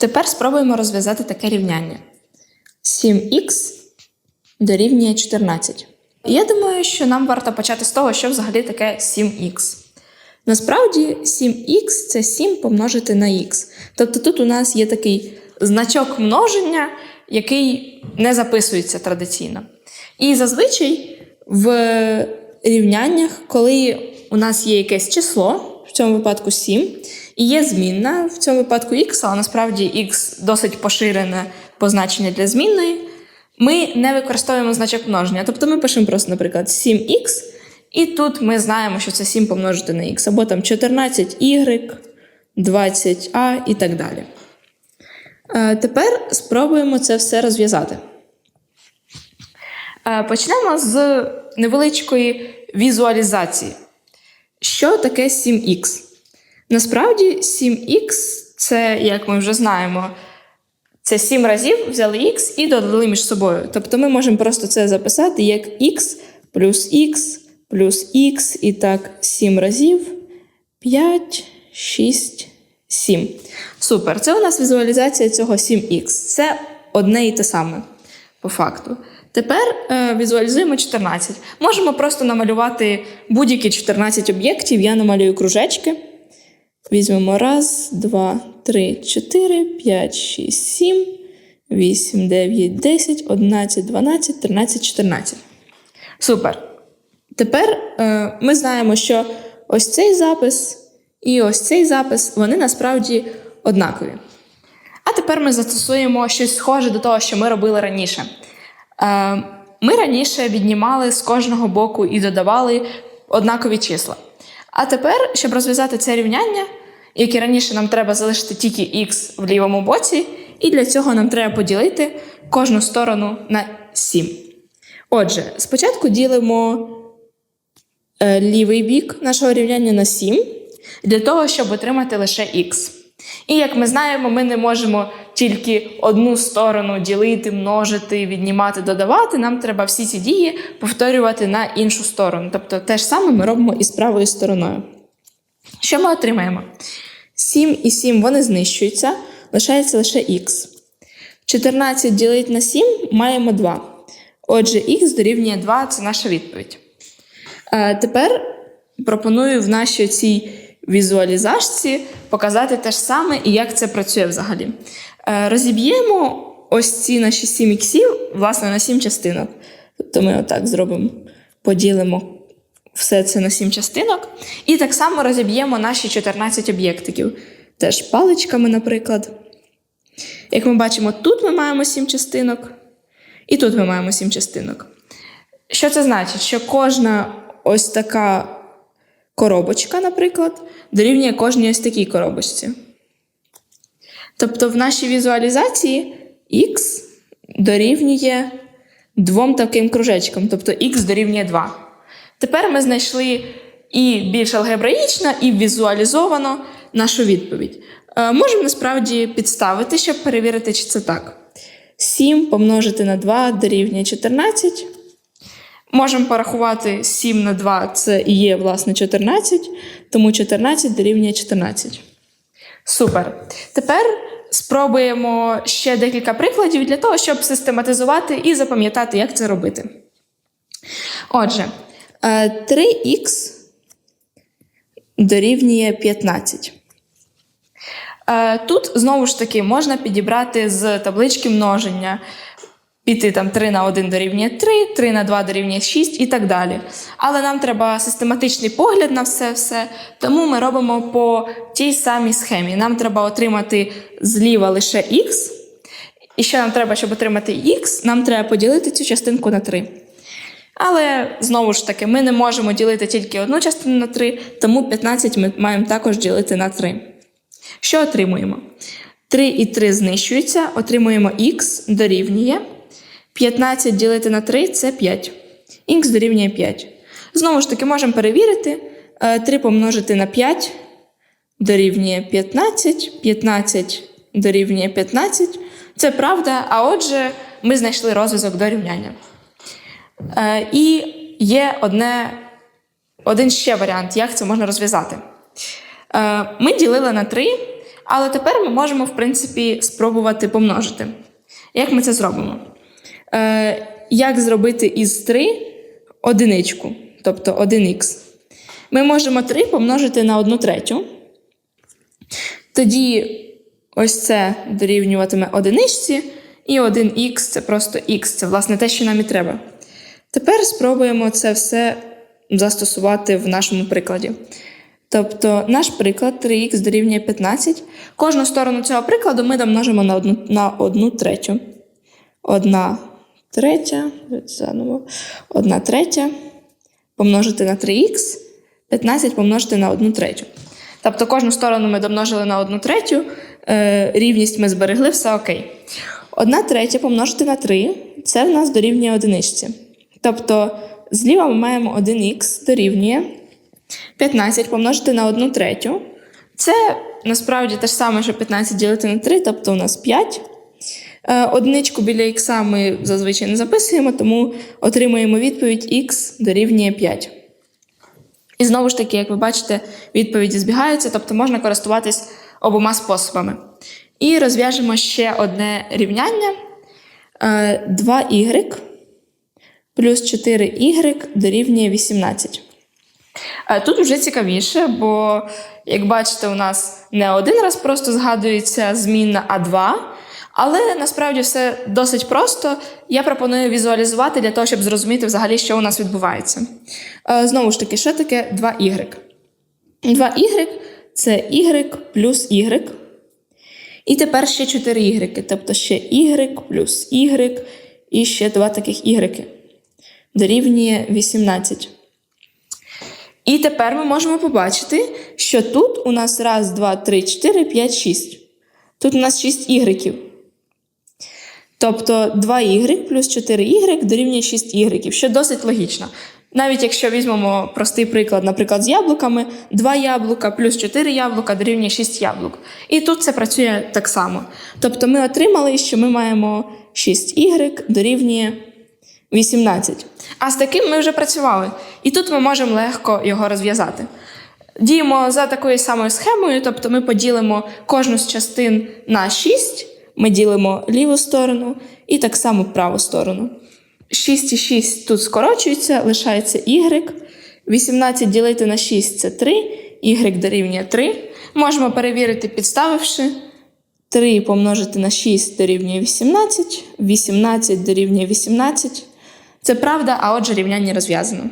Тепер спробуємо розв'язати таке рівняння. 7х дорівнює 14. Я думаю, що нам варто почати з того, що взагалі таке 7х. Насправді 7х це 7 помножити на х. Тобто тут у нас є такий значок множення, який не записується традиційно. І зазвичай в рівняннях, коли у нас є якесь число, в цьому випадку 7, і є змінна, в цьому випадку х, але насправді х досить поширене позначення для змінної, ми не використовуємо значок множення. Тобто ми пишемо просто, наприклад, 7х, і тут ми знаємо, що це 7 помножити на х, або там 14y, 20а і так далі. Е, Тепер спробуємо це все розв'язати. Е, Почнемо з невеличкої візуалізації. Що таке 7х? Насправді 7х це, як ми вже знаємо, це 7 разів взяли х і додали між собою. Тобто ми можемо просто це записати як х плюс х плюс х, і так 7 разів. 5, 6, 7. Супер. Це у нас візуалізація цього 7х. Це одне і те саме по факту. Тепер е, візуалізуємо 14. Можемо просто намалювати будь-які 14 об'єктів. Я намалюю кружечки. Візьмемо раз, два, три, чотири, п'ять, шість, сім, вісім, дев'ять, десять, одинадцять, дванадцять, тринадцять, чотирнадцять. Супер. Тепер е, ми знаємо, що ось цей запис і ось цей запис вони насправді однакові. А тепер ми застосуємо щось схоже до того, що ми робили раніше. Е, Ми раніше віднімали з кожного боку і додавали однакові числа. А тепер, щоб розв'язати це рівняння, як і раніше нам треба залишити тільки х в лівому боці, і для цього нам треба поділити кожну сторону на 7. Отже, спочатку ділимо е, лівий бік нашого рівняння на 7 для того, щоб отримати лише х. І як ми знаємо, ми не можемо тільки одну сторону ділити, множити, віднімати, додавати. Нам треба всі ці дії повторювати на іншу сторону. Тобто те ж саме ми робимо і з правою стороною. Що ми отримаємо? 7 і 7 вони знищуються, лишається лише х. 14 ділить на 7 маємо 2. Отже, х дорівнює 2 це наша відповідь. Е, тепер пропоную в нашій цій візуалізації показати те ж саме і як це працює взагалі. Е, розіб'ємо ось ці наші 7 іксів, власне, на 7 частинок. Тобто ми отак зробимо, поділимо все це на 7 частинок. І так само розіб'ємо наші 14 об'єктиків. Теж паличками, наприклад. Як ми бачимо, тут ми маємо 7 частинок, і тут ми маємо 7 частинок. Що це значить? Що кожна ось така коробочка, наприклад, дорівнює кожній ось такій коробочці. Тобто в нашій візуалізації х дорівнює двом таким кружечкам, тобто х дорівнює 2. Тепер ми знайшли і більш алгебраїчно, і візуалізовано нашу відповідь. Е, можемо насправді підставити, щоб перевірити, чи це так. 7 помножити на 2 дорівнює 14. Можемо порахувати 7 на 2 це і є, власне, 14, тому 14 дорівнює 14. Супер. Тепер спробуємо ще декілька прикладів для того, щоб систематизувати і запам'ятати, як це робити. Отже, 3х дорівнює 15. Е, Тут знову ж таки можна підібрати з таблички множення. Піти там 3 на 1 дорівнює 3, 3 на 2 дорівнює 6 і так далі. Але нам треба систематичний погляд на все все, тому ми робимо по тій самій схемі. Нам треба отримати зліва лише х. І що нам треба, щоб отримати х, нам треба поділити цю частинку на 3. Але знову ж таки, ми не можемо ділити тільки одну частину на 3, тому 15 ми маємо також ділити на 3. Що отримуємо? 3 і 3 знищуються, отримуємо х дорівнює. 15 ділити на 3 це 5. Х дорівнює 5. Знову ж таки, можемо перевірити. 3 помножити на 5 дорівнює 15, 15 дорівнює 15. Це правда, а отже, ми знайшли розв'язок до рівняння. Е, І є одне, один ще варіант, як це можна розв'язати. Е, Ми ділили на 3, Але тепер ми можемо, в принципі, спробувати помножити. Як ми це зробимо? Е, як зробити із 3 одиничку, тобто 1х? Ми можемо 3 помножити на 1 третю. Тоді ось це дорівнюватиме одиничці, і 1х це просто х, це власне те, що нам і треба. Тепер спробуємо це все застосувати в нашому прикладі. Тобто наш приклад 3х дорівнює 15. Кожну сторону цього прикладу ми домножимо на одну, на одну третю. Одна третя, заново, одна третя помножити на 3х, 15 помножити на одну третю. Тобто кожну сторону ми домножили на одну третю, е, рівність ми зберегли, все окей. Одна третя помножити на 3 це в нас дорівнює одиничці. Тобто зліва ми маємо 1х дорівнює 15 помножити на 1 третю. Це насправді те ж саме, що 15 ділити на 3, тобто у нас 5. Е, Одиничку біля х ми зазвичай не записуємо, тому отримуємо відповідь х дорівнює 5. І знову ж таки, як ви бачите, відповіді збігаються, тобто можна користуватись обома способами. І розв'яжемо ще одне рівняння. Е, 2y плюс 4y дорівнює 18. Е, Тут вже цікавіше, бо, як бачите, у нас не один раз просто згадується змінна, а два. Але насправді все досить просто. Я пропоную візуалізувати для того, щоб зрозуміти взагалі, що у нас відбувається. Е, Знову ж таки, що таке 2y? 2y це y плюс y. І тепер ще 4 y, тобто ще y плюс y і ще два таких y. Дорівнює 18. І тепер ми можемо побачити, що тут у нас раз, два, три, чотири, п'ять, шість. Тут у нас 6 ігреків. Тобто 2y плюс 4y дорівнює 6 ігреків, що досить логічно. Навіть якщо візьмемо простий приклад, наприклад, з яблуками, 2 яблука плюс 4 яблука дорівнює 6 яблук. І тут це працює так само. Тобто ми отримали, що ми маємо 6y дорівнює 18. А з таким ми вже працювали. І тут ми можемо легко його розв'язати. Діємо за такою самою схемою, тобто ми поділимо кожну з частин на 6, ми ділимо ліву сторону і так само праву сторону. 6 і 6 тут скорочується, лишається y. 18 ділити на 6 це 3, y дорівнює 3. Можемо перевірити, підставивши. 3 помножити на 6 дорівнює 18, 18 дорівнює 18. Це правда, а отже рівняння розв'язано.